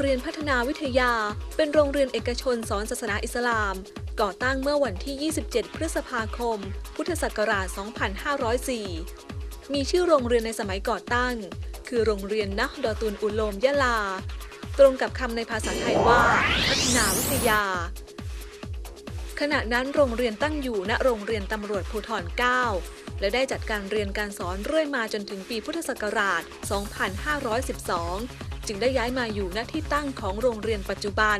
เรียนพัฒนาวิทยา เป็นโรงเรียนเอกชนสอนศาสนาอิสลาม ก่อตั้งเมื่อวันที่ 27 พฤษภาคม พุทธศักราช 2504 มีชื่อโรงเรียนในสมัยก่อตั้ง คือโรงเรียนนะห์ดอตุนอุโลมยะลา ตรงกับคำในภาษาไทยว่า พัฒนาวิทยา ขณะนั้นโรงเรียนตั้งอยู่ณโรงเรียนตำรวจภูธร9 และได้จัดการเรียนการสอนเรื่อยมาจนถึงปีพุทธศักราช 2512 จึงได้ย้ายมาอยู่ณที่ตั้งของโรงเรียนปัจจุบัน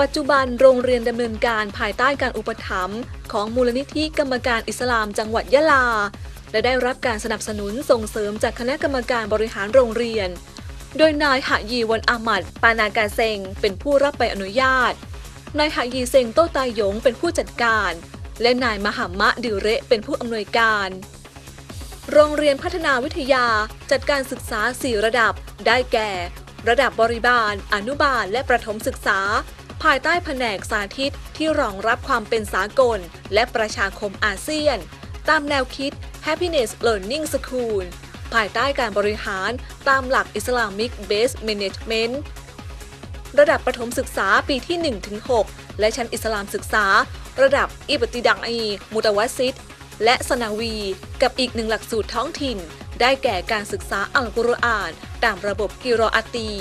ปัจจุบันโรงเรียนดำเนินการภายใต้การอุปถัมภ์ของมูลนิธิกรรมการอิสลามจังหวัดยะลา และได้รับการสนับสนุนส่งเสริมจากคณะกรรมการบริหารโรงเรียน โดยนายหะยีวันอามัดปานากาเซงเป็นผู้รับใบอนุญาต นายหะยีเซงโตตายหยงเป็นผู้จัดการ และนายมหามะดิเระเป็นผู้อำนวยการ โรงเรียนพัฒนาวิทยาจัดการศึกษา 4 ระดับ ได้แก่ ระดับบริบาล อนุบาล และประถมศึกษา ภายใต้แผนกสาธิตที่รองรับความเป็นสากล และประชาคมอาเซียน ตามแนวคิด Happiness Learning School ภายใต้การบริหารตามหลัก Islamic Based Management ระดับประถมศึกษาปีที่ 1-6 และชั้นอิสลามศึกษา ระดับอิบติดังอี มุตวัสซิด และสนาวี กับอีกหนึ่งหลักสูตรท้องถิ่น ได้แก่การศึกษาอัลกุรอานตามระบบกิรออาตี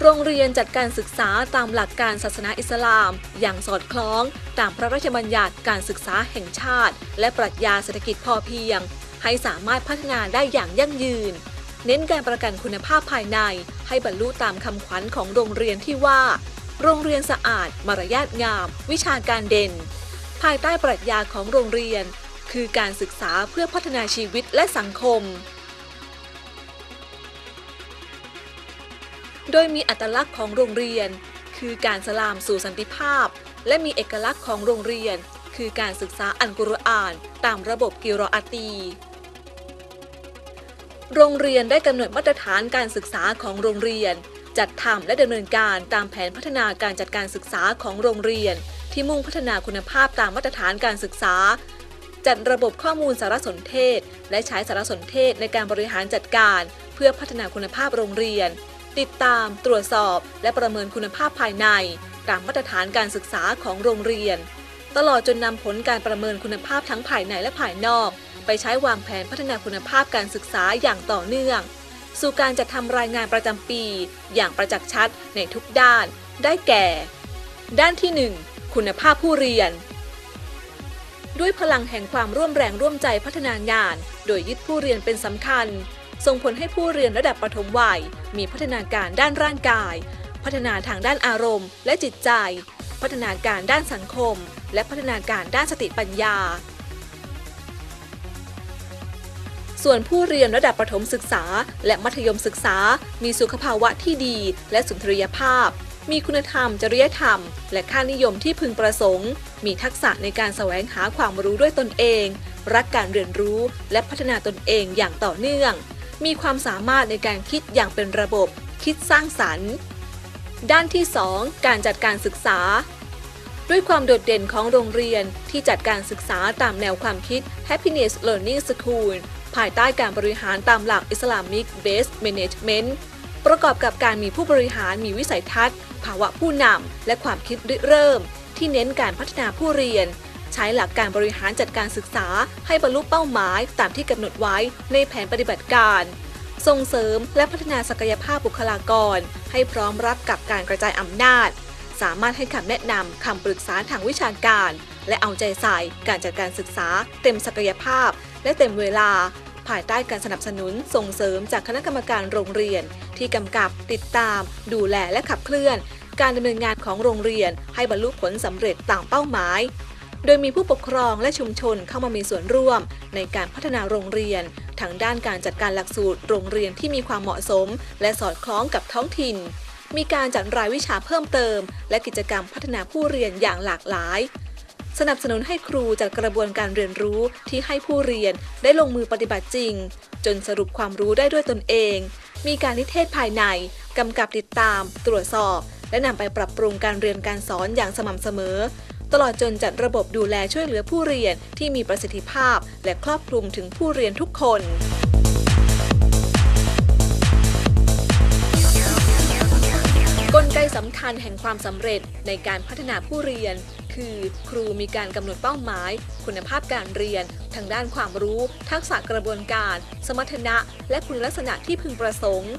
โรงเรียนจัดการศึกษาตามหลักการศาสนาอิสลาม อย่างสอดคล้องตามพระราชบัญญัติการศึกษาแห่งชาติ และปรัชญาเศรษฐกิจพอเพียง ให้สามารถพัฒนาได้อย่างยั่งยืน เน้นการประกันคุณภาพภายใน ให้บรรลุตามคำขวัญของโรงเรียนที่ว่า โรงเรียนสะอาด มารยาทงาม วิชาการเด่น ภายใต้ปรัชญาของโรงเรียน คือการศึกษาเพื่อพัฒนาชีวิตและสังคม โดยมีอัตลักษณ์ของโรงเรียน คือการสลามสู่สันติภาพ และมีเอกลักษณ์ของโรงเรียน คือการศึกษาอัลกุรอาน ตามระบบกิรออาตีโรงเรียนได้กำหนดมาตรฐานการศึกษาของโรงเรียน จัดทำและดำเนินการตามแผนพัฒนาการจัดการศึกษาของโรงเรียน ที่มุ่งพัฒนาคุณภาพตามมาตรฐานการศึกษา จัดระบบข้อมูลสารสนเทศ และใช้สารสนเทศในการบริหารจัดการ เพื่อพัฒนาคุณภาพโรงเรียน ติดตาม ตรวจสอบ และประเมินคุณภาพภายใน ตามมาตรฐานการศึกษาของโรงเรียน ตลอดจนนำผลการประเมินคุณภาพทั้งภายในและภายนอก ไปใช้วางแผนพัฒนาคุณภาพการศึกษาอย่างต่อเนื่อง สู่การจัดทำรายงานประจำปี อย่างประจักษ์ชัดในทุกด้าน ได้แก่ ด้านที่ 1 คุณภาพผู้เรียน ด้วยพลังแห่งความร่วมแรงร่วมใจพัฒนางาน โดยยึดผู้เรียนเป็นสำคัญ ส่งผลให้ผู้เรียนระดับปฐมวัย มีพัฒนาการด้านร่างกาย พัฒนาทางด้านอารมณ์ และจิตใจ พัฒนาการด้านสังคม และพัฒนาการด้านสติปัญญาส่วนผู้เรียนระดับประถมศึกษา และมัธยมศึกษา มีสุขภาวะที่ดีและสุนทรียภาพ มีคุณธรรม จริยธรรม และค่านิยมที่พึงประสงค์ มีทักษะในการแสวงหาความรู้ด้วยตนเอง รักการเรียนรู้และพัฒนาตนเองอย่างต่อเนื่อง มีความสามารถในการคิดอย่างเป็นระบบ คิดสร้างสรรค์ ด้านที่ 2 การจัดการศึกษา ด้วยความโดดเด่นของโรงเรียนที่จัดการศึกษาตามแนวความคิด Happiness Learning School ภายใต้การบริหารตามหลัก Islamic Based Management ประกอบกับการมีผู้บริหารมีวิสัยทัศน์ ภาวะผู้นำและความคิดริเริ่ม ที่เน้นการพัฒนาผู้เรียน ใช้หลักการบริหารจัดการศึกษาให้บรรลุเป้าหมายตามที่กำหนดไว้ในแผนปฏิบัติการ ส่งเสริมและพัฒนาศักยภาพบุคลากร ให้พร้อมรับกับการกระจายอำนาจ สามารถให้คำแนะนำคำปรึกษาทางวิชาการ และเอาใจใส่การจัดการศึกษา เต็มศักยภาพ และเต็มเวลาภายใต้การสนับสนุนส่งเสริมจากคณะกรรมการโรงเรียน ที่กำกับติดตาม ดูแลและขับเคลื่อน การดำเนินงานของโรงเรียนให้บรรลุผลสำเร็จตามเป้าหมาย โดยมีผู้ปกครองและชุมชนเข้ามามีส่วนร่วม ในการพัฒนาโรงเรียนทางด้านการจัดการหลักสูตรโรงเรียนที่มีความเหมาะสม และสอดคล้องกับท้องถิ่น มีการจัดรายวิชาเพิ่มเติม และกิจกรรมพัฒนาผู้เรียนอย่างหลากหลายสนับสนุนให้ครูจัดกระบวนการเรียนรู้ที่ให้ผู้เรียนได้ลงมือปฏิบัติจริง จนสรุปความรู้ได้ด้วยตนเอง มีการนิเทศภายใน กำกับติดตาม ตรวจสอบ และนำไปปรับปรุงการเรียนการสอนอย่างสม่ำเสมอ ตลอดจนจัดระบบดูแลช่วยเหลือผู้เรียนที่มีประสิทธิภาพ และครอบคลุมถึงผู้เรียนทุกคนกลไกสำคัญแห่งความสำเร็จในการพัฒนาผู้เรียน คือครูมีการกำหนดเป้าหมาย คุณภาพการเรียน ทางด้านความรู้ ทักษะกระบวนการ สมรรถนะ และคุณลักษณะที่พึงประสงค์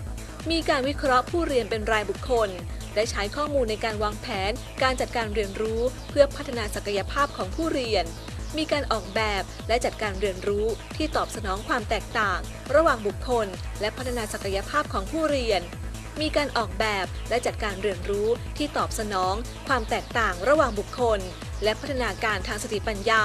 มีการวิเคราะห์ผู้เรียนเป็นรายบุคคล และใช้ข้อมูลในการวางแผน การจัดการเรียนรู้เพื่อพัฒนาศักยภาพของผู้เรียน มีการออกแบบและจัดการเรียนรู้ที่ตอบสนองความแตกต่าง ระหว่างบุคคล และพัฒนาศักยภาพของผู้เรียน มีการออกแบบและจัดการเรียนรู้ที่ตอบสนอง ความแตกต่างระหว่างบุคคล และพัฒนาการทางสติปัญญา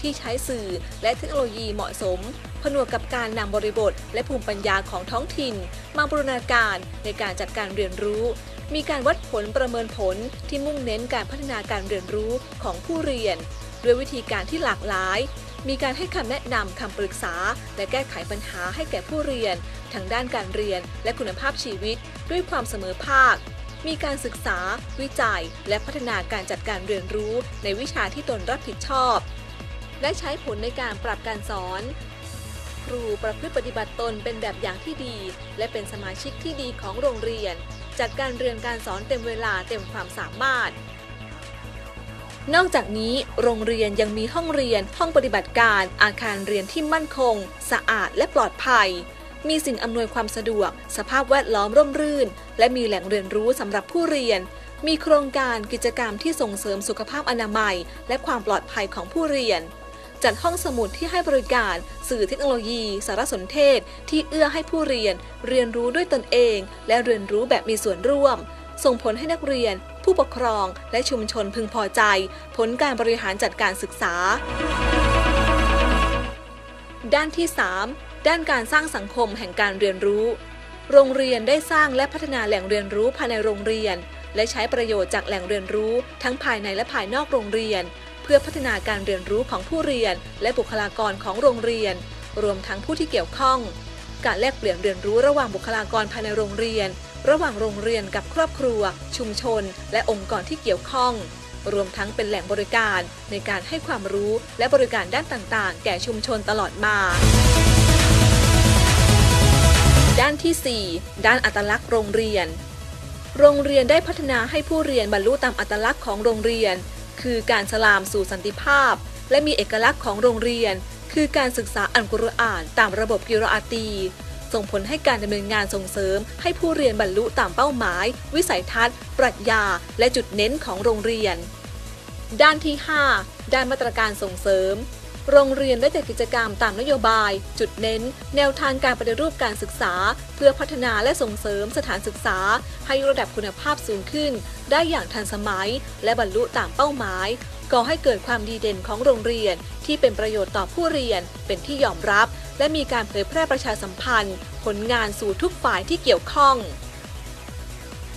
ที่ใช้สื่อและเทคโนโลยีเหมาะสม ผนวกกับการนำบริบท และภูมิปัญญาของท้องถิ่น มาบูรณาการในการจัดการเรียนรู้ มีการวัดผลประเมินผลที่มุ่งเน้นการพัฒนาการเรียนรู้ของผู้เรียน ด้วยวิธีการที่หลากหลาย มีการให้คำแนะนำคำปรึกษา และแก้ไขปัญหาให้แก่ผู้เรียนทางด้านการเรียนและคุณภาพชีวิต ด้วยความเสมอภาคมีการศึกษา วิจัย และพัฒนาการจัดการเรียนรู้ในวิชาที่ตนรับผิดชอบ และใช้ผลในการปรับการสอน ครูประพฤติปฏิบัติตนเป็นแบบอย่างที่ดี และเป็นสมาชิกที่ดีของโรงเรียน จัดการเรียนการสอนเต็มเวลาเต็มความสามารถ นอกจากนี้โรงเรียนยังมีห้องเรียน ห้องปฏิบัติการ อาคารเรียนที่มั่นคง สะอาดและปลอดภัย มีสิ่งอำนวยความสะดวก สภาพแวดล้อมร่มรื่น และมีแหล่งเรียนรู้สำหรับผู้เรียนมีโครงการกิจกรรมที่ส่งเสริมสุขภาพอนามัย และความปลอดภัยของผู้เรียน จัดห้องสมุดที่ให้บริการ สื่อเทคโนโลยี สารสนเทศ ที่เอื้อให้ผู้เรียน เรียนรู้ด้วยตนเอง และเรียนรู้แบบมีส่วนร่วม ส่งผลให้นักเรียน ผู้ปกครอง และชุมชนพึงพอใจ ผลการบริหารจัดการศึกษา ด้านที่ 3 ด้านการสร้างสังคมแห่งการเรียนรู้ โรงเรียนได้สร้างและพัฒนาแหล่งเรียนรู้ภายในโรงเรียนและใช้ประโยชน์จากแหล่งเรียนรู้ทั้งภายในและภายนอกโรงเรียน เพื่อพัฒนาการเรียนรู้ของผู้เรียน และบุคลากรของโรงเรียน รวมทั้งผู้ที่เกี่ยวข้อง การแลกเปลี่ยนเรียนรู้ระหว่างบุคลากรภายในโรงเรียน ระหว่างโรงเรียนกับครอบครัว ชุมชน และองค์กรที่เกี่ยวข้อง รวมทั้งเป็นแหล่งบริการในการให้ความรู้และบริการด้านต่างๆ แก่ชุมชนตลอดมาด้านที่ 4 ด้านอัตลักษณ์โรงเรียน โรงเรียนได้พัฒนาให้ผู้เรียนบรรลุตามอัตลักษณ์ของโรงเรียน คือการสลามสู่สันติภาพ และมีเอกลักษณ์ของโรงเรียน คือการศึกษาอัลกุรอานตามระบบกิรออาตี ส่งผลให้การดำเนินงานส่งเสริม ให้ผู้เรียนบรรลุตามเป้าหมาย วิสัยทัศน์ ปรัชญา และจุดเน้นของโรงเรียน ด้านที่ 5 ด้านมาตรการส่งเสริม โรงเรียนได้จัดกิจกรรมตามนโยบาย จุดเน้น แนวทางการปฏิรูปการศึกษา เพื่อพัฒนาและส่งเสริมสถานศึกษา ให้ระดับคุณภาพสูงขึ้น ได้อย่างทันสมัย และบรรลุตามเป้าหมายก่อให้เกิดความดีเด่นของโรงเรียน ที่เป็นประโยชน์ต่อผู้เรียน เป็นที่ยอมรับ และมีการเผยแพร่ประชาสัมพันธ์ ผลงานสู่ทุกฝ่ายที่เกี่ยวข้อง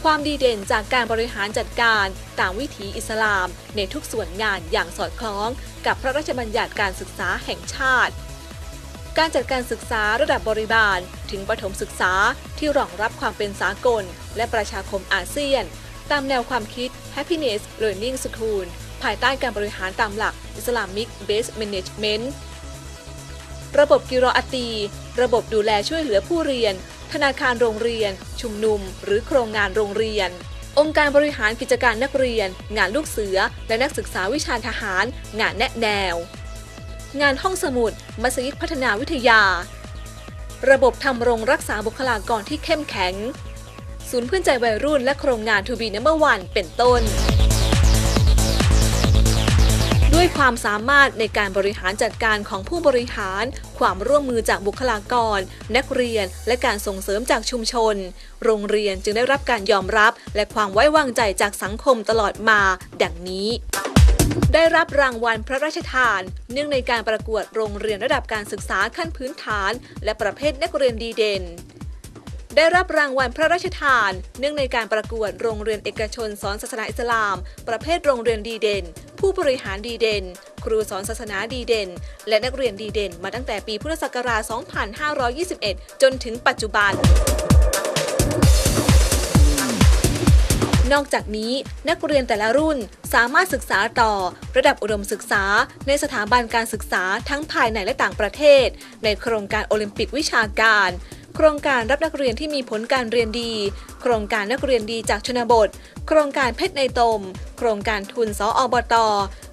ความดีเด่นจากการบริหารจัดการตามวิถีอิสลาม ในทุกส่วนงานอย่างสอดคล้อง กับพระราชบัญญัติการศึกษาแห่งชาติ การจัดการศึกษาระดับบริบาล ถึงประถมศึกษาที่รองรับความเป็นสากล และประชาคมอาเซียน ตามแนวความคิด Happiness Learning School ภายใต้การบริหารตามหลัก Islamic Based Management ระบบกิรออตี ระบบดูแลช่วยเหลือผู้เรียน ธนาคารโรงเรียน ชุมนุม หรือโครงงานโรงเรียน องค์การบริหารกิจการนักเรียน งานลูกเสือ และนักศึกษาวิชาทหาร งานแนะแนว งานห้องสมุด มัสยิดพัฒนาวิทยา ระบบทำรงรักษาบุคลากรที่เข้มแข็ง ศูนย์เพื่อนใจวัยรุ่นและโครงงานทูบีนัมเบอร์วันเป็นต้น ด้วยความสามารถในการบริหารจัดการของผู้บริหาร ความร่วมมือจากบุคลากร นักเรียน และการส่งเสริมจากชุมชน โรงเรียนจึงได้รับการยอมรับ และความไว้วางใจจากสังคมตลอดมา ดังนี้ได้รับรางวัลพระราชทาน เนื่องในการประกวดโรงเรียนระดับการศึกษาขั้นพื้นฐาน และประเภทนักเรียนดีเด่น ได้รับรางวัลพระราชทาน เนื่องในการประกวดโรงเรียนเอกชนสอนศาสนาอิสลาม ประเภทโรงเรียนดีเด่น ผู้บริหารดีเด่น ครูสอนศาสนาดีเด่น และนักเรียนดีเด่น มาตั้งแต่ปีพุทธศักราช 2521 จนถึงปัจจุบันนอกจากนี้นักเรียนแต่ละรุ่นสามารถศึกษาต่อ ระดับอุดมศึกษา ในสถาบันการศึกษาทั้งภายในและต่างประเทศ ในโครงการโอลิมปิกวิชาการ โครงการรับนักเรียนที่มีผลการเรียนดี โครงการนักเรียนดีจากชนบท โครงการเพชรในตม โครงการทุนสออบต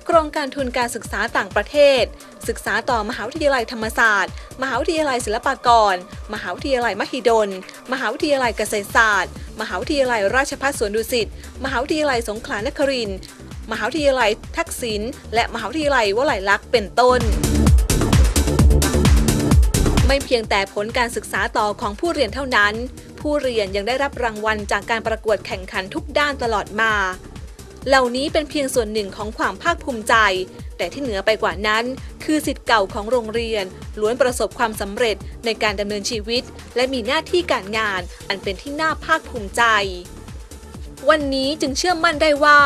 โครงการทุนการศึกษาต่างประเทศ ศึกษาต่อมหาวิทยาลัยธรรมศาสตร์ มหาวิทยาลัยศิลปากร มหาวิทยาลัยมหิดล มหาวิทยาลัยเกษตรศาสตร์ มหาวิทยาลัยราชภัฏสวนดุสิต มหาวิทยาลัยสงขลานครินทร์มหาวิทยาลัยทักษิณ และมหาวิทยาลัยวลัยลักษณ์ เป็นต้น ไม่เพียงแต่ผลการศึกษาต่อของผู้เรียนเท่านั้น ผู้เรียนยังได้รับรางวัลจากการประกวดแข่งขันทุกด้านตลอดมา เหล่านี้เป็นเพียงส่วนหนึ่งของความภาคภูมิใจ แต่ที่เหนือไปกว่านั้น คือสิทธิ์เก่าของโรงเรียน ล้วนประสบความสำเร็จในการดำเนินชีวิต และมีหน้าที่การงาน อันเป็นที่น่าภาคภูมิใจ วันนี้จึงเชื่อมั่นได้ว่า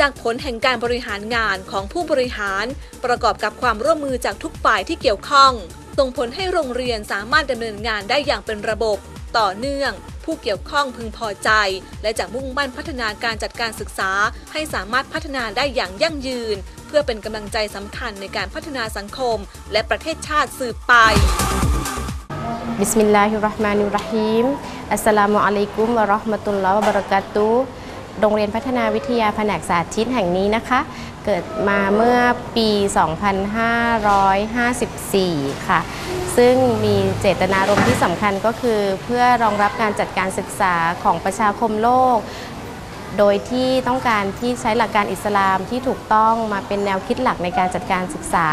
จากผลแห่งการบริหารงานของผู้บริหาร ประกอบกับความร่วมมือจากทุกฝ่ายที่เกี่ยวข้อง ส่งผลให้โรงเรียนสามารถดำเนินงานได้อย่างเป็นระบบ ต่อเนื่อง ผู้เกี่ยวข้องพึงพอใจ และจะมุ่งมั่นพัฒนาการจัดการศึกษา ให้สามารถพัฒนาได้อย่างยั่งยืน เพื่อเป็นกำลังใจสำคัญในการพัฒนาสังคม และประเทศชาติสืบไปบิสมิลลาฮิรเราะห์มานิรเราะฮีมอัสสลามุอะลัยกุมวะเราะห์มะตุลลอฮ์บะเราะกาตุโรงเรียนพัฒนาวิทยาแผนกสาธิตแห่งนี้นะคะ เกิดมาเมื่อปี 2554 ค่ะ ซึ่งมีเจตนารมณ์ที่สำคัญก็คือ เพื่อรองรับการจัดการศึกษาของประชาคมโลก โดยที่ต้องการที่ใช้หลักการอิสลามที่ถูกต้องมาเป็นแนวคิดหลักในการจัดการศึกษา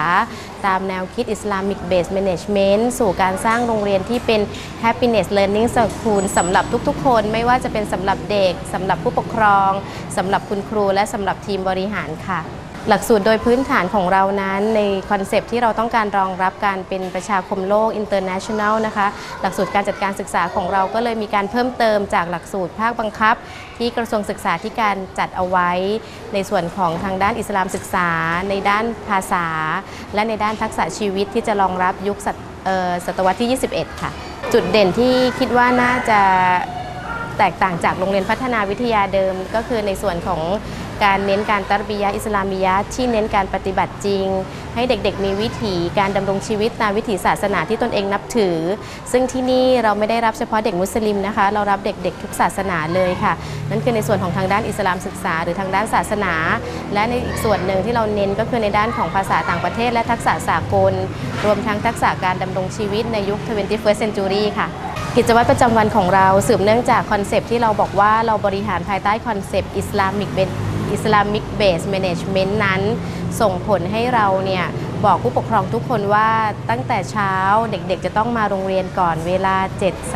ตามแนวคิด Islamic Based Management สู่การสร้างโรงเรียนที่เป็น Happiness Learning School สำหรับทุกๆ คนไม่ว่าจะเป็นสำหรับเด็กสำหรับผู้ปกครองสำหรับคุณครูและสำหรับทีมบริหารค่ะ หลักสูตรโดยพื้นฐานของเรานั้น ในคอนเซปที่เราต้องการรองรับการเป็นประชาคมโลก international นะคะ หลักสูตรการจัดการศึกษาของเราก็เลยมีการเพิ่มเติมจากหลักสูตรภาคบังคับ ที่กระทรวงศึกษาธิการจัดเอาไว้ ในส่วนของทางด้านอิสลามศึกษา ในด้านภาษา และในด้านทักษะชีวิตที่จะรองรับยุคศตเอ่อศตวรรษที่ 21 ค่ะ จุดเด่นที่คิดว่าน่าจะแตกต่างจากโรงเรียนพัฒนาวิทยาเดิม ก็คือในส่วนของ การเน้นการตัรบียะอิสลามียะที่เน้นการปฏิบัติจริง ให้เด็กๆ มีวิถีการดำรงชีวิตตามวิถีศาสนาที่ตนเองนับถือ ซึ่งที่นี่เราไม่ได้รับเฉพาะเด็กมุสลิมนะคะ เรารับเด็กๆ ทุกศาสนาเลยค่ะ นั่นคือในส่วนของทางด้านอิสลามศึกษา หรือทางด้านศาสนา และในอีกส่วนหนึ่งที่เราเน้นก็คือในด้านของภาษาต่างประเทศ และทักษะสากล รวมทั้งทักษะการดำรงชีวิตในยุค 21st century ค่ะกิจวัตรประจำวันของเราสืบเนื่องจากคอนเซปที่เราบอกว่าเราบริหารภายใต้คอนเซปต์อิ สลามิกเบอิสลามิกเบสแมネจเมนต์นั้น ส่งผลให้เราเนี่ย บอกผู้ปกครองทุกคนว่าตั้งแต่เช้าเด็กๆ จะต้องมาโรงเรียนก่อนเวลา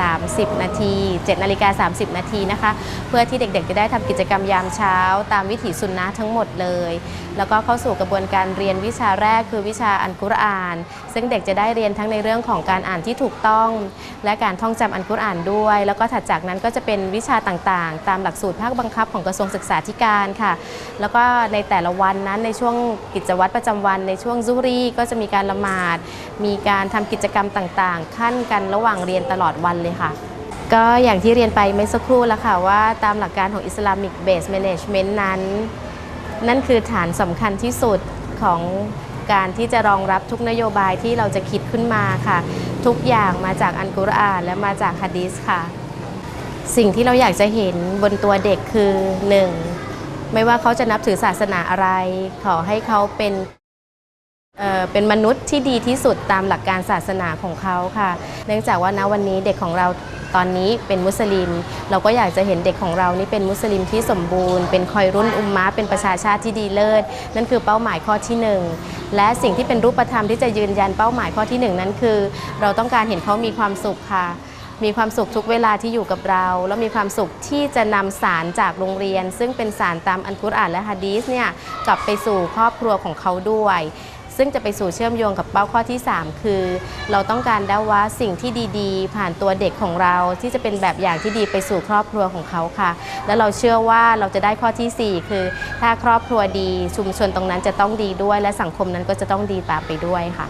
7.30 นาที7นาฬิกา30 นาทีนะคะ เพื่อที่เด็กๆ จะได้ทำกิจกรรมยามเช้า ตามวิถีสุนนะทั้งหมดเลย แล้วก็เข้าสู่กระบวนการเรียนวิชาแรกคือวิชาอัลกุรอาน ซึ่งเด็กจะได้เรียนทั้งในเรื่องของการอ่านที่ถูกต้อง และการท่องจำอัลกุรอานด้วย แล้วก็ถัดจากนั้นก็จะเป็นวิชาต่างๆ ตามหลักสูตรภาคบังคับของกระทรวงศึกษาธิการค่ะ แล้วก็ในแต่ละวันนั้นในช่วงกิจวัตรประจำวันในช่วงซุฮรีก็จะมีการละหมาด มีการทำกิจกรรมต่างๆ ขั้นกันระหว่างเรียนตลอดวันเลยค่ะ ก็อย่างที่เรียนไปไม่สักครู่แล้วค่ะว่าตามหลักการของ Islamic Based Management นั้น นั่นคือฐานสำคัญที่สุดของการที่จะรองรับทุกนโยบายที่เราจะคิดขึ้นมาค่ะ ทุกอย่างมาจากอันกุรอานและมาจากฮะดีษค่ะ สิ่งที่เราอยากจะเห็นบนตัวเด็กคือ 1. ไม่ว่าเขาจะนับถือศาสนาอะไร ขอให้เขาเป็น เป็นมนุษย์ที่ดีที่สุดตามหลักการศาสนาของเขาค่ะ เนื่องจากว่าณวันนี้เด็กของเราตอนนี้เป็นมุสลิม เราก็อยากจะเห็นเด็กของเรานี่เป็นมุสลิมที่สมบูรณ์ เป็นคอยรุ่นอุมมะเป็นประชาชาติที่ดีเลิศ นั่นคือเป้าหมายข้อที่หนึ่งและสิ่งที่เป็นรูปธรรมที่จะยืนยันเป้าหมายข้อที่หนึ่งนั้นคือ เราต้องการเห็นเขามีความสุขค่ะมีความสุขทุกเวลาที่อยู่กับเรา แล้วมีความสุขที่จะนำสารจากโรงเรียน ซึ่งเป็นสารตามอันกุรอานและฮะดีษเนี่ยกลับไปสู่ครอบครัวของเขาด้วย ซึ่งจะไปสู่เชื่อมโยงกับเป้าข้อที่ 3 คือ เราต้องการได้ว่าสิ่งที่ดีๆ ผ่านตัวเด็กของเราที่จะเป็นแบบอย่างที่ดีไปสู่ครอบครัวของเขาค่ะ และเราเชื่อว่าเราจะได้ข้อทีสี่4 คือ ถ้าครอบครัวดีชุมชนตรงนั้นจะต้องดีด้วย และสังคมนั้นก็จะต้องดีตามไปด้วยค่ะ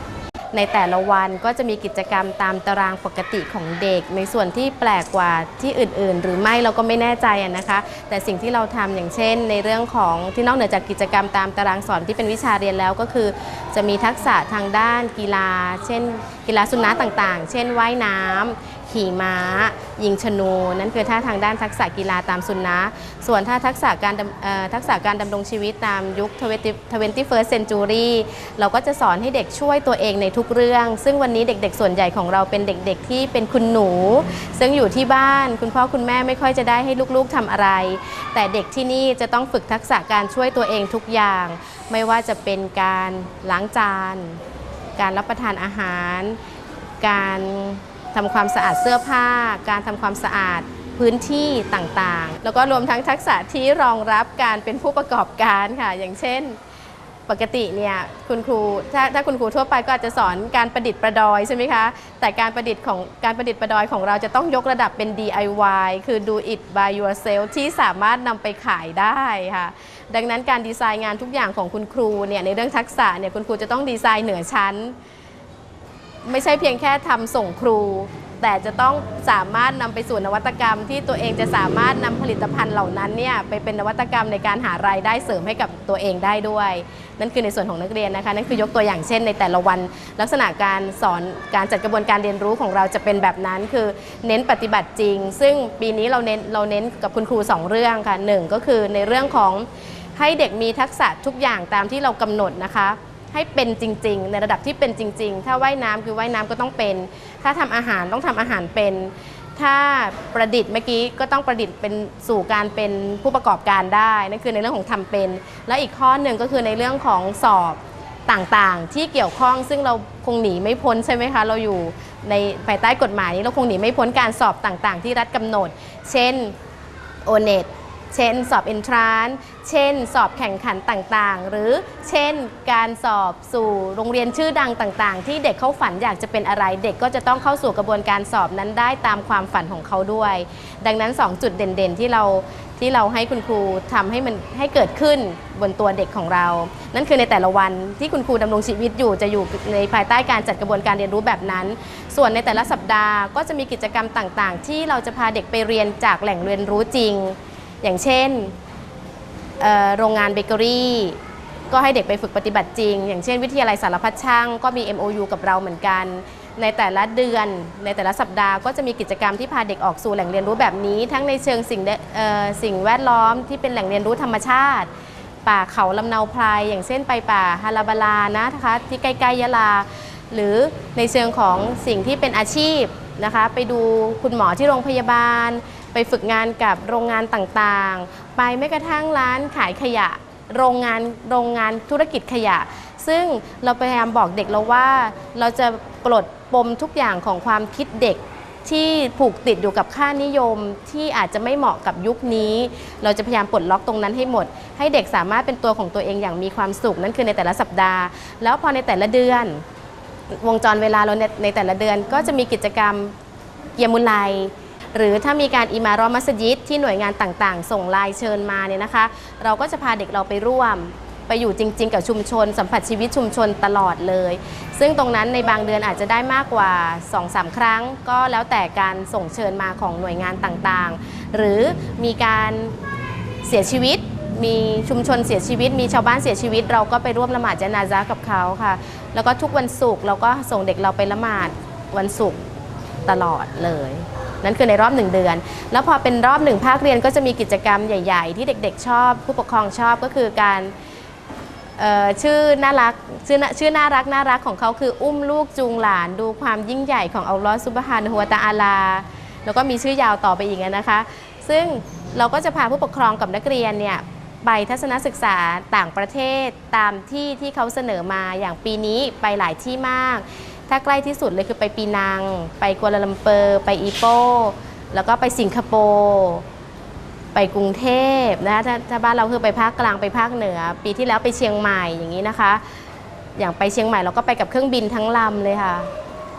ในแต่ละวันก็จะมีกิจกรรมตามตารางปกติของเด็ก ในส่วนที่แปลกกว่าที่อื่น ๆ หรือไม่เราก็ไม่แน่ใจนะคะ แต่สิ่งที่เราทำอย่างเช่น ในเรื่องของที่นอกเหนือจากกิจกรรมตามตารางสอนที่เป็นวิชาเรียนแล้วก็คือ จะมีทักษะทางด้านกีฬา เช่น กีฬาสุนัขต่างๆ เช่นว่ายน้ำ ขี่ม้า ยิงชนู นั่นคือท่าทางด้านทักษะกีฬาตามสุนนะส่วนถ้าทักษะการทักษะการดำรงชีวิตตามยุค 21st century เราก็จะสอนให้เด็กช่วยตัวเองในทุกเรื่อง ซึ่งวันนี้เด็กๆ ส่วนใหญ่ของเราเป็นเด็กๆ ที่เป็นคุณหนู ซึ่งอยู่ที่บ้านคุณพ่อคุณแม่ไม่ค่อยจะได้ให้ลูกๆทำอะไร แต่เด็กที่นี่จะต้องฝึกทักษะการช่วยตัวเองทุกอย่าง ไม่ว่าจะเป็นการล้างจาน การรับประทานอาหาร การ ทำความสะอาดเสื้อผ้า การทำความสะอาดพื้นที่ต่างๆ แล้วก็รวมทั้งทักษะที่รองรับการเป็นผู้ประกอบการค่ะ อย่างเช่นปกติเนี่ยคุณครูถ้าถ้าคุณครูทั่วไปก็อาจจะสอนการประดิษฐ์ประดอยใช่ไหมคะ แต่การประดิษฐ์ของการประดิษฐ์ประดอยของเราจะต้องยกระดับเป็น DIY คือ do it by yourself ที่สามารถนำไปขายได้ค่ะ ดังนั้นการดีไซน์งานทุกอย่างของคุณครูเนี่ยในเรื่องทักษะเนี่ยคุณครูจะต้องดีไซน์เหนือชั้น ไม่ใช่เพียงแค่ทำส่งครู แต่จะต้องสามารถนำไปสู่นวัตกรรม ที่ตัวเองจะสามารถนำผลิตภัณฑ์เหล่านั้นเนี่ยไปเป็นนวัตกรรมในการหารายได้เสริมให้กับตัวเองได้ด้วย นั่นคือในส่วนของนักเรียนนะคะนั่นคือยกตัวอย่างเช่น ในแต่ละวันลักษณะการสอนการจัดกระบวนการเรียนรู้ของเราจะเป็นแบบนั้น คือเน้นปฏิบัติจริง ซึ่งปีนี้เราเน้นเราเน้นกับคุณครูสองเรื่องค่ะหนึ่งก็คือในเรื่องของให้เด็กมีทักษะทุกอย่างตามที่เรากำหนดนะคะ ให้เป็นจริง ๆ ในระดับที่เป็นจริง ๆ ถ้าว่ายน้ำคือว่ายน้ำก็ต้องเป็น ถ้าทำอาหารต้องทำอาหารเป็น ถ้าประดิษฐ์เมื่อกี้ก็ต้องประดิษฐ์เป็นสู่การเป็นผู้ประกอบการได้นั่นคือในเรื่องของทำเป็น และอีกข้อหนึ่งก็คือในเรื่องของสอบต่างๆ ที่เกี่ยวข้องซึ่งเราคงหนีไม่พ้นใช่ไหมคะ เราอยู่ในภายใต้กฎหมายนี้เราคงหนีไม่พ้นการสอบต่างๆ ที่รัฐกำหนด เช่นโอเน็ตเช่นสอบเอนทราน เช่น สอบแข่งขันต่างๆ หรือเช่นการสอบสู่โรงเรียนชื่อดังต่างๆ ที่เด็กเขาฝันอยากจะเป็นอะไร เด็กก็จะต้องเข้าสู่กระบวนการสอบนั้นได้ตามความฝันของเขาด้วย ดังนั้น 2 จุดเด่นๆ ที่เราที่เราให้คุณครูทำให้มันให้เกิดขึ้นบนตัวเด็กของเรา นั่นคือในแต่ละวันที่คุณครูดำรงชีวิตอยู่จะอยู่ในภายใต้การจัดกระบวนการเรียนรู้แบบนั้น ส่วนในแต่ละสัปดาห์ก็จะมีกิจกรรมต่างๆ ที่เราจะพาเด็กไปเรียนจากแหล่งเรียนรู้จริง อย่างเช่น โรงงานเบเกอรี่ก็ให้เด็กไปฝึกปฏิบัติจริง อย่างเช่นวิทยาลัยสารพัดช่างก็มี MOU กับเราเหมือนกัน ในแต่ละเดือน ในแต่ละสัปดาห์ก็จะมีกิจกรรมที่พาเด็กออกสู่แหล่งเรียนรู้แบบนี้ ทั้งในเชิงสิ่งสิ่งแวดล้อมที่เป็นแหล่งเรียนรู้ธรรมชาติ ป่าเขาลำเนาไพรอย่างเช่นไปป่าฮาราบาลานะคะที่ใกล้ๆยะลา หรือในเชิงของสิ่งที่เป็นอาชีพนะคะ ไปดูคุณหมอที่โรงพยาบาล ไปฝึกงานกับโรงงานต่างๆ ไปแม้กระทั่งร้านขายขยะ โรงงานโรงงานธุรกิจขยะ ซึ่งเราพยายามบอกเด็กเราว่า เราจะปลดปมทุกอย่างของความคิดเด็กที่ผูกติดอยู่กับค่านิยมที่อาจจะไม่เหมาะกับยุคนี้ เราจะพยายามปลดล็อกตรงนั้นให้หมด ให้เด็กสามารถเป็นตัวของตัวเองอย่างมีความสุขนั่นคือในแต่ละสัปดาห์ แล้วพอในแต่ละเดือน วงจรเวลาเราในในแต่ละเดือนก็จะมีกิจกรรมเกียมุลไล หรือถ้ามีการอิมารอมัสยิดที่หน่วยงานต่างๆ ส่งลน์เชิญมาเนี่ยนะคะ เราก็จะพาเด็กเราไปร่วม ไปอยู่จริง ๆ กับชุมชน สัมผัสชีวิตชุมชนตลอดเลย ซึ่งตรงนั้นในบางเดือนอาจจะได้มากกว่า 2-3 ครั้ง ก็แล้วแต่การส่งเชิญมาของหน่วยงานต่างๆ หรือมีการเสียชีวิตมีชุมชนเสียชีวิต มีชาวบ้านเสียชีวิต เราก็ไปร่วมละหมาดจนาซะห์กับเขาค่ะ แล้วก็ทุกวันศุกร์เราก็ส่งเด็กเราไปละหมาดวันศุกร์ ตลอดเลย นั่นคือในรอบหนึ่งเดือน แล้วพอเป็นรอบหนึ่งภาคเรียนก็จะมีกิจกรรมใหญ่ ๆ ที่เด็ก ๆ ชอบ ผู้ปกครองชอบก็คือการชื่อน่ารักชื่อชื่อน่ารักน่ารักของเขาคืออุ้มลูกจูงหลานดูความยิ่งใหญ่ของอัลลอฮฺซุบฮานะฮูวตะอาลา แล้วก็มีชื่อยาวต่อไปอีกนะคะ ซึ่งเราก็จะพาผู้ปกครองกับนักเรียนเนี่ยไปทัศนศึกษาต่างประเทศตามที่ที่เขาเสนอมาอย่างปีนี้ไปหลายที่มาก ถ้าใกล้ที่สุดเลยคือไปปีนัง ไปกัวลาลัมเปอร์ ไปอีโปแล้วก็ไปสิงคโปร์ไปกรุงเทพนะคะถ้าถ้าบ้านเราคือไปภาคกลางไปภาคเหนือ ปีที่แล้วไปเชียงใหม่อย่างนี้นะคะ อย่างไปเชียงใหม่เราก็ไปกับเครื่องบินทั้งลำเลยค่ะ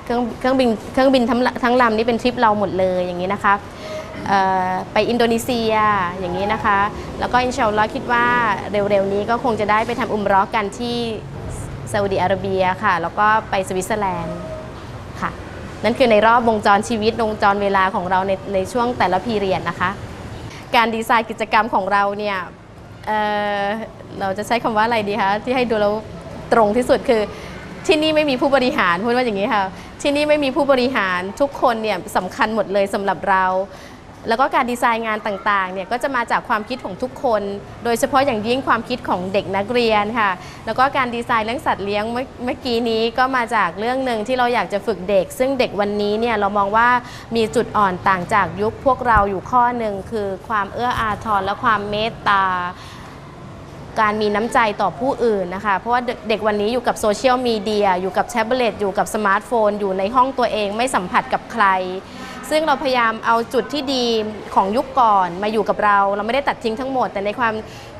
เครื่องเครื่องบินเครื่องบินทั้งทั้งลำนี่เป็นทริปเราหมดเลยอย่างนี้นะคะไปอินโดนีเซียอย่างนี้นะคะ แล้วก็อินชาอัลลอฮ์คิดว่าเร็วๆนี้ก็คงจะได้ไปทำอุมเรอกันที่ ซาอุดิอาระเบียค่ะ แล้วก็ไปสวิตเซอร์แลนด์ค่ะ นั่นคือในรอบวงจรชีวิตวงจรเวลาของเราในในช่วงแต่ละพีเรียนนะคะ การดีไซน์กิจกรรมของเราเนี่ยเเราจะใช้คำว่าอะไรดีคะที่ให้ดูแล้วตรงที่สุดคือที่นี่ไม่มีผู้บริหารพูดว่าอย่างนี้ค่ะ ที่นี่ไม่มีผู้บริหารทุกคนเนี่ยสำคัญหมดเลยสำหรับเรา แล้วก็การดีไซน์งานต่างๆเนี่ยก็จะมาจากความคิดของทุกคน โดยเฉพาะอย่างยิ่งความคิดของเด็กนักเรียนค่ะ แล้วก็การดีไซน์เรื่องสัตว์เลี้ยงเมื่อกี้นี้ก็มาจากเรื่องหนึ่งที่เราอยากจะฝึกเด็ก ซึ่งเด็กวันนี้เนี่ยเรามองว่ามีจุดอ่อนต่างจากยุคพวกเราอยู่ข้อหนึ่งคือความเอื้ออาทรและความเมตตาการมีน้ำใจต่อผู้อื่นนะคะ เพราะว่าเด็กวันนี้อยู่กับโซเชียลมีเดียอยู่กับแท็บเล็ตอยู่กับสมาร์ทโฟน อยู่ในห้องตัวเองไม่สัมผัสกับใคร ซึ่งเราพยายามเอาจุดที่ดีของยุคก่อนมาอยู่กับเรา เราไม่ได้ตัดทิ้งทั้งหมด แต่ในความ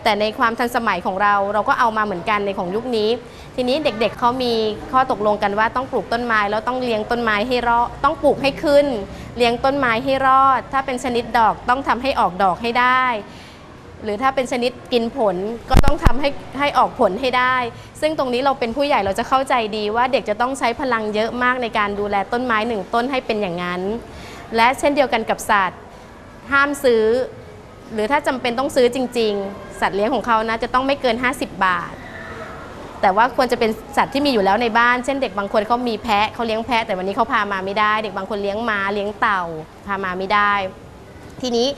แต่ในความทันสมัยของเรา เราก็เอามาเหมือนกันในของยุคนี้ ทีนี้เด็กๆเขามีข้อตกลงกันว่าต้องปลูกต้นไม้แล้วต้องเลี้ยงต้นไม้ให้รอดต้องปลูกให้ขึ้น เลี้ยงต้นไม้ให้รอด ถ้าเป็นชนิดดอกต้องทำให้ออกดอกให้ได้หรือถ้าเป็นชนิดกินผลก็ต้องทำให้ให้ออกผลให้ได้ ซึ่งตรงนี้เราเป็นผู้ใหญ่เราจะเข้าใจดีว่าเด็กจะต้องใช้พลังเยอะมากในการดูแลต้นไม้หนึ่งต้นให้เป็นอย่างนั้น และเช่นเดียวกันกับสัตว์ ห้ามซื้อ หรือถ้าจำเป็นต้องซื้อจริง ๆ สัตว์เลี้ยงของเขานะจะต้องไม่เกิน 50 บาท แต่ว่าควรจะเป็นสัตว์ที่มีอยู่แล้วในบ้าน เช่นเด็กบางคนเขามีแพะเขาเลี้ยงแพะ แต่วันนี้เขาพามาไม่ได้ เด็กบางคนเลี้ยงม้าเลี้ยงเต่าพามาไม่ได้ ทีนี้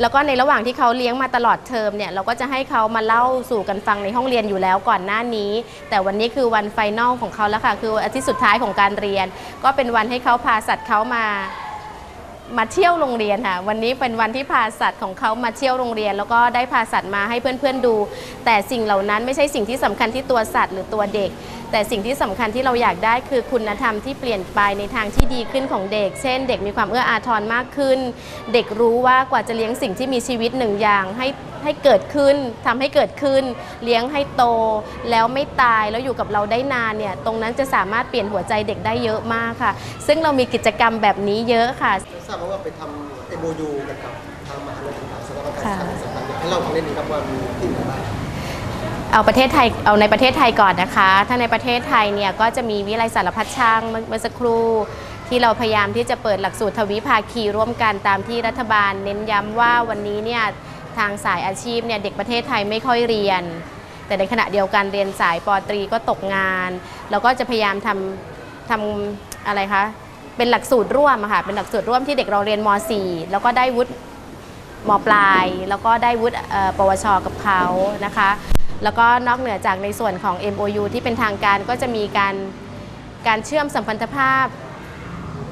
แล้วก็ในระหว่างที่เขาเลี้ยงมาตลอดเทอมเนี่ยเราก็จะให้เขามาเล่าสู่กันฟังในห้องเรียนอยู่แล้วก่อนหน้านี้ แต่วันนี้คือวันไฟนอลของเขาแล้วค่ะ คืออาทิตย์สุดท้ายของการเรียน ก็เป็นวันให้เขาพาสัตว์เขามา มาเที่ยวโรงเรียนค่ะ วันนี้เป็นวันที่พาสัตว์ของเขามาเที่ยวโรงเรียน แล้วก็ได้พาสัตว์มาให้เพื่อนๆดู แต่สิ่งเหล่านั้นไม่ใช่สิ่งที่สำคัญที่ตัวสัตว์หรือตัวเด็ก แต่สิ่งที่สำคัญที่เราอยากได้คือคุณธรรมที่เปลี่ยนไปในทางที่ดีขึ้นของเด็ก เช่น เด็กมีความเอื้ออาทรมากขึ้น เด็กรู้ว่ากว่าจะเลี้ยงสิ่งที่มีชีวิตหนึ่งอย่างให้ ให้เกิดขึ้นทำให้เกิดขึ้น เลี้ยงให้โต แล้วไม่ตายแล้วอยู่กับเราได้นานเนี่ยตรงนั้นจะสามารถเปลี่ยนหัวใจเด็กได้เยอะมากค่ะ ซึ่งเรามีกิจกรรมแบบนี้เยอะค่ะทราบมาว่าไปทำ MOU กันกับทางมหาวิทยาลัยต่างๆสถาบันการค่ะศึกษาต่างๆอยากให้เล่าถึงเรื่องนี้ครับว่ามีที่ไหนบ้างเอาประเทศไทยเอาในประเทศไทยก่อนนะคะ ถ้าในประเทศไทยเนี่ยก็จะมีวิทยาลัยสารพัดช่างเมื่อเมื่อสักครู่ที่เราพยายามที่จะเปิดหลักสูตรทวิภาคีร่วมกันตามที่รัฐบาลเน้นย้ำว่าวันนี้เนี่ย ทางสายอาชีพเนี่ยเด็กประเทศไทยไม่ค่อยเรียน แต่ในขณะเดียวกันเรียนสายปอตรีก็ตกงาน แล้วก็จะพยายามทำทำอะไรคะเป็นหลักสูตรร่วมค่ะเป็นหลักสูตรร่วมที่เด็กเราเรียนม .4 แล้วก็ได้วุฒิมปลาย แล้วก็ได้วุฒิปวช กับเขานะคะ แล้วก็นอกเหนือจากในส่วนของ MOU ที่เป็นทางการก็จะมีการการเชื่อมสัมพันธภาพ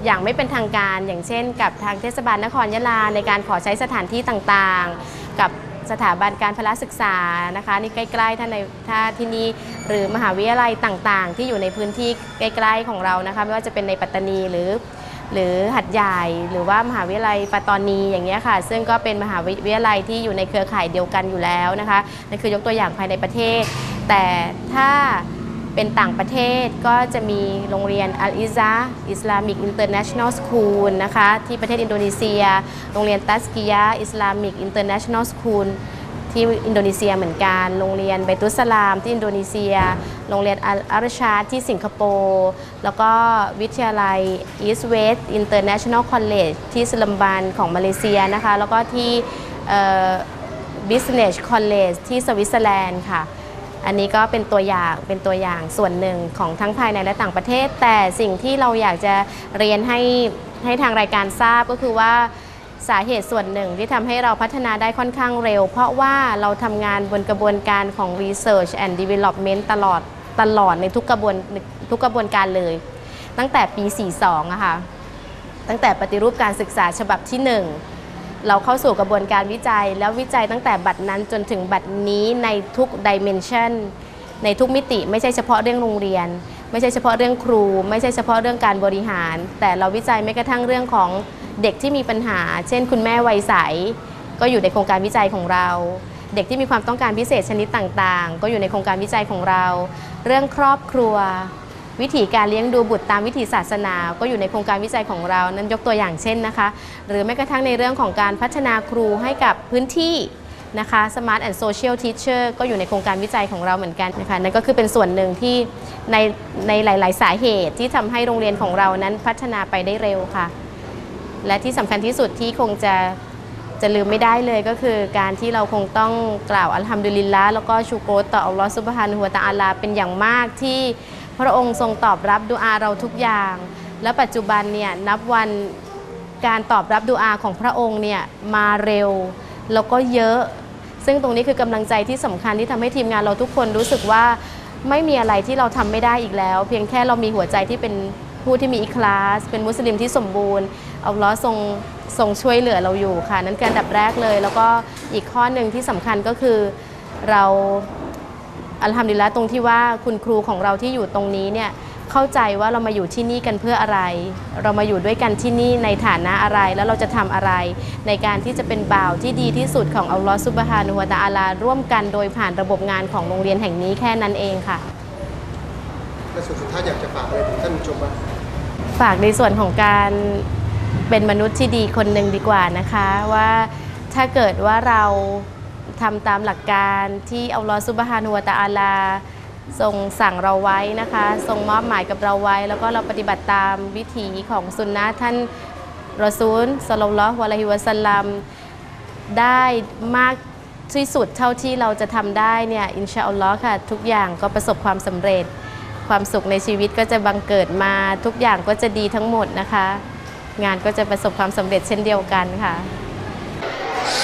อย่างไม่เป็นทางการ อย่างเช่น กับทางเทศบาลนครยะลาในการขอใช้สถานที่ต่างๆ กับสถาบันการพละศึกษานะคะนี่ใกล้ๆท่านในท่าที่นี่หรือมหาวิทยาลัยต่างๆ ที่อยู่ในพื้นที่ใกล้ๆของเรานะคะไม่ว่าจะเป็นในปัตตานีหรือ หรือหัดใหญ่หรือว่ามหาวิทยาลัยปัตตานีอย่างเงี้ยค่ะ ซึ่งก็เป็นมหาวิทยาลัยที่อยู่ในเครือข่ายเดียวกันอยู่แล้วนะคะนั่นคือยกตัวอย่างภายในประเทศ แต่ถ้า เป็นต่างประเทศก็จะมีโรงเรียนอัลอิซาอิสลามิกอินเตอร์เนชั่นแนลสคูลนะคะที่ประเทศอินโดนีเซีย โรงเรียนตัสกิยาอิสลามิกอินเตอร์เนชั่นแนลสคูลที่อินโดนีเซียเหมือนกัน โรงเรียนไบตุสลามที่อินโดนีเซีย โรงเรียนอารชาที่สิงคโปร์ แล้วก็วิทยาลัย East West International College ที่สลัมบันของมาเลเซียนะคะ แล้วก็ที่เอ่อ Business College ที่สวิตเซอร์แลนด์ค่ะ อันนี้ก็เป็นตัวอย่างเป็นตัวอย่างส่วนหนึ่งของทั้งภายในและต่างประเทศ แต่สิ่งที่เราอยากจะเรียนให้ให้ทางรายการทราบก็คือว่าสาเหตุส่วนหนึ่งที่ทำให้เราพัฒนาได้ค่อนข้างเร็ว เพราะว่าเราทำงานบนกระบวนการของ Research and Development ตลอดตลอดในทุกกระบวนทุกกระบวนการเลย ตั้งแต่ปี 42อะค่ะตั้งแต่ปฏิรูปการศึกษาฉบับที่ 1 เราเข้าสู่กระบวนการวิจัย แล้ววิจัยตั้งแต่บัดนั้นจนถึงบัดนี้ในทุกดิเมนชันในทุกมิติไม่ใช่เฉพาะเรื่องโรงเรียน ไม่ใช่เฉพาะเรื่องครู ไม่ใช่เฉพาะเรื่องการบริหาร แต่เราวิจัยไม่กระทั่งเรื่องของเด็กที่มีปัญหา เช่น คุณแม่วัยใส ก็อยู่ในโครงการวิจัยของเรา เด็กที่มีความต้องการพิเศษชนิดต่างๆ ก็อยู่ในโครงการวิจัยของเรา เรื่องครอบครัว วิธีการเลี้ยงดูบุตรตามวิถีศาสนา ก็อยู่ในโครงการวิจัยของเรานั้นยกตัวอย่างเช่นนะคะ หรือแม้กระทั่งในเรื่องของการพัฒนาครูให้กับพื้นที่นะคะ Smart and Social Teacher ก็อยู่ในโครงการวิจัยของเราเหมือนกันนะคะนั่นก็คือเป็นส่วนหนึ่งที่ในในหลาย ๆ สาเหตุที่ทำให้โรงเรียนของเรานั้นพัฒนาไปได้เร็วค่ะ และที่สำคัญที่สุดที่คงจะจะลืมไม่ได้เลยก็คือการที่เราคงต้องกล่าวอัลฮัมดุลิลละห์แล้วก็ชูโกรต่ออัลลอฮฺซุบฮานะฮูวตะอาลาเป็นอย่างมากที่ พระองค์ทรงตอบรับดุอาเราทุกอย่าง และปัจจุบันเนี่ยนับวันการตอบรับดุอาของพระองค์เนี่ยมาเร็ว แล้วก็เยอะ ซึ่งตรงนี้คือกำลังใจที่สำคัญที่ทำให้ทีมงานเราทุกคนรู้สึกว่าไม่มีอะไรที่เราทำไม่ได้อีกแล้ว เพียงแค่เรามีหัวใจที่เป็นผู้ที่มีอิคลาส เป็นมุสลิมที่สมบูรณ์เอัลลอทรงทรงช่วยเหลือเราอยู่ค่ะ นั่นคืออันดับแรกเลย แล้วก็อีกข้อหนึ่งที่สำคัญก็คือเรา อัลฮัมดุลิลละห์ตรงที่ว่าคุณครูของเราที่อยู่ตรงนี้เนี่ยเข้าใจว่าเรามาอยู่ที่นี่กันเพื่ออะไร เรามาอยู่ด้วยกันที่นี่ในฐานะอะไรแล้วเราจะทำอะไร ในการที่จะเป็นบ่าวที่ดีที่สุดของอัลลอฮ์ซุบฮานุวะตะอาลาร่วมกันโดยผ่านระบบงานของโรงเรียนแห่งนี้แค่นั้นเองค่ะและส่วนสุดท้ายอยากจะฝากอะไรถึงท่านผู้ชมบ้างฝากในส่วนของการเป็นมนุษย์ที่ดีคนหนึ่งดีกว่านะคะว่าถ้าเกิดว่าเรา ทำตามหลักการที่อัลลอฮฺซุบฮานุวะตะอาลาทรงสั่งเราไว้นะคะทรงมอบหมายกับเราไว้ แล้วก็เราปฏิบัติตามวิถีของสุนนะท่านรอซูลสลลัลอฮุอะลัยฮิวะสัลลัมได้มากที่สุดเท่าที่เราจะทำได้เนี่ยอินชาอัลลอฮ์ค่ะ ทุกอย่างก็ประสบความสำเร็จ ความสุขในชีวิตก็จะบังเกิดมาทุกอย่างก็จะดีทั้งหมดนะคะ งานก็จะประสบความสำเร็จเช่นเดียวกันค่ะ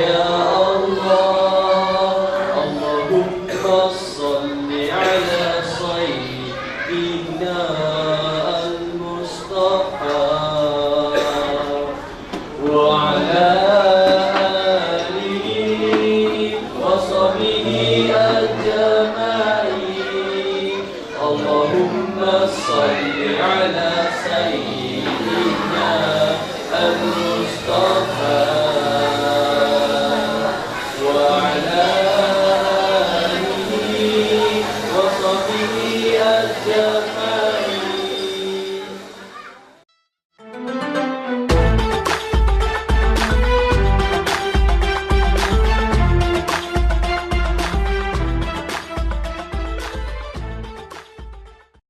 يا الله.